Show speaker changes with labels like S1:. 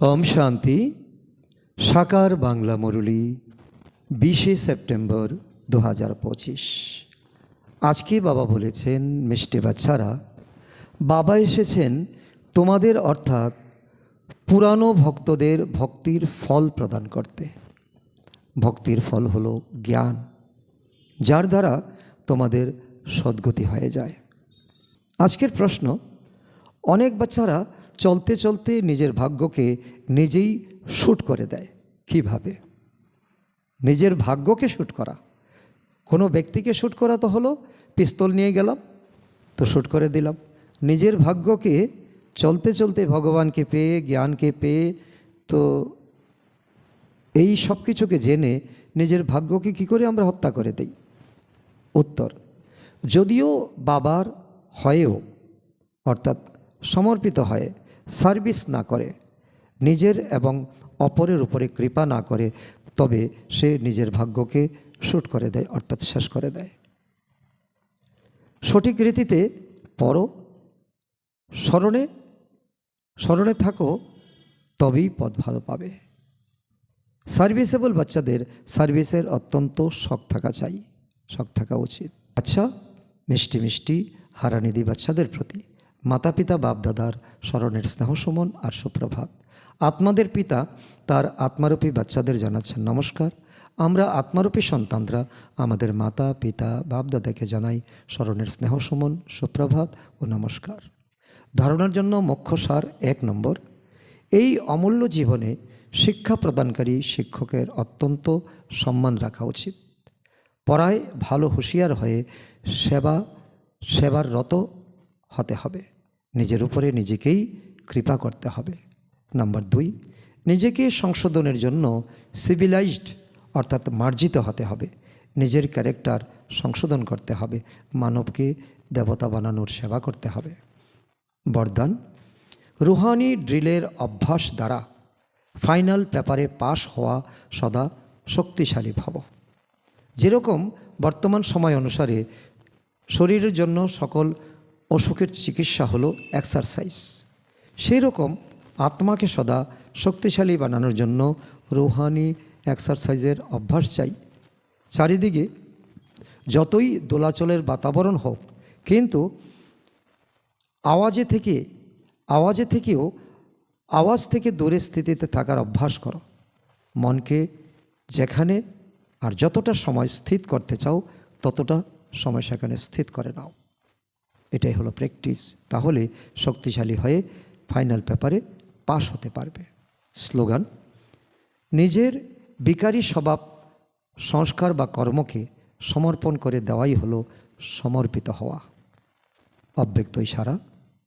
S1: ওম শান্তি। সাকার বাংলা মুরলী, বিশে সেপ্টেম্বর দু হাজার পঁচিশ। আজকে বাবা বলেছেন, মিষ্টি বাচ্চারা, বাবা এসেছেন তোমাদের অর্থাৎ পুরানো ভক্তদের ভক্তির ফল প্রদান করতে। ভক্তির ফল হলো জ্ঞান, যার দ্বারা তোমাদের সদ্গতি হয়ে যায়। আজকের প্রশ্ন, অনেক বাচ্চারা চলতে চলতে নিজের ভাগ্যকে নিজেই শ্যুট করে দেয়। কীভাবে? নিজের ভাগ্যকে শ্যুট করা। কোনো ব্যক্তিকে শ্যুট করা তো হলো, পিস্তল নিয়ে গেলাম, তো শ্যুট করে দিলাম। নিজের ভাগ্যকে চলতে চলতে ভগবানকে পেয়ে, জ্ঞানকে পেয়ে, তো এই সব কিছুকে জেনে নিজের ভাগ্যকে কি করে আমরা হত্যা করে দেই? উত্তর, যদিও বাবার হয়েও, অর্থাৎ সমর্পিত হয়ে সার্ভিস না করে, নিজের এবং অপরের উপরে কৃপা না করে, তবে সে নিজের ভাগ্যকে শ্যুট করে দেয়, অর্থাৎ শেষ করে দেয়। সঠিক রীতিতে পড়ো, স্মরণে স্মরণে থাকো, তবেই পথ ভালো পাবে। সার্ভিসেবল বাচ্চাদের সার্ভিসের অত্যন্ত শখ থাকা চাই, শখ থাকা উচিত। আচ্ছা মিষ্টি মিষ্টি হারানিধি বাচ্চাদের প্রতি মাতা পিতা বাপদাদার স্মরণের স্নেহ সুমন আর সুপ্রভাত। আত্মাদের পিতা তার আত্মারূপী বাচ্চাদের জানাচ্ছেন নমস্কার। আমরা আত্মারূপী সন্তানরা আমাদের মাতা, পিতা, বাপদাদাকে জানাই স্মরণের স্নেহ সুমন, সুপ্রভাত ও নমস্কার। ধারণার জন্য মুখ্য সার এক নম্বর। এই অমূল্য জীবনে শিক্ষা প্রদানকারী শিক্ষকের অত্যন্ত সম্মান রাখা উচিত। পড়ায় ভালো হুঁশিয়ার হয়ে সেবা, সেবার রত হতে হবে। নিজের উপরে নিজেকেই কৃপা করতে হবে। নাম্বার দুই, নিজেকে সংশোধনের জন্য সিভিলাইজড অর্থাৎ মার্জিত হতে হবে। নিজের ক্যারেক্টার সংশোধন করতে হবে। মানবকে দেবতা বানানোর সেবা করতে হবে। বরদান, রুহানি ড্রিলের অভ্যাস দ্বারা ফাইনাল পেপারে পাশ হওয়া সদা শক্তিশালী ভাব। যেরকম বর্তমান সময় অনুসারে শরীরের জন্য সকল অসুখের চিকিৎসা হলো এক্সারসাইজ সেই রকম আত্মাকে সদা শক্তিশালী বানানোর জন্য রুহানি এক্সারসাইজের অভ্যাস চাই। চারিদিকে যতই দোলাচলের বাতাবরণ হোক, কিন্তু আওয়াজে থেকে, আওয়াজে থেকেও আওয়াজ থেকে দূরে স্থিতিতে থাকার অভ্যাস করো। মনকে যেখানে আর যতটা সময় স্থির করতে চাও, ততটা সময় সেখানে স্থির করে নাও। এটাই হলো প্র্যাকটিস তাহলে শক্তিশালী হয়ে ফাইনাল পেপারে পাস হতে পারবে। স্লোগান নিজের বিকারী স্বভাব, সংস্কার বা কর্মকে সমর্পণ করে দেওয়াই হলো সমর্পিত হওয়া। অব্যক্ত ইশারা।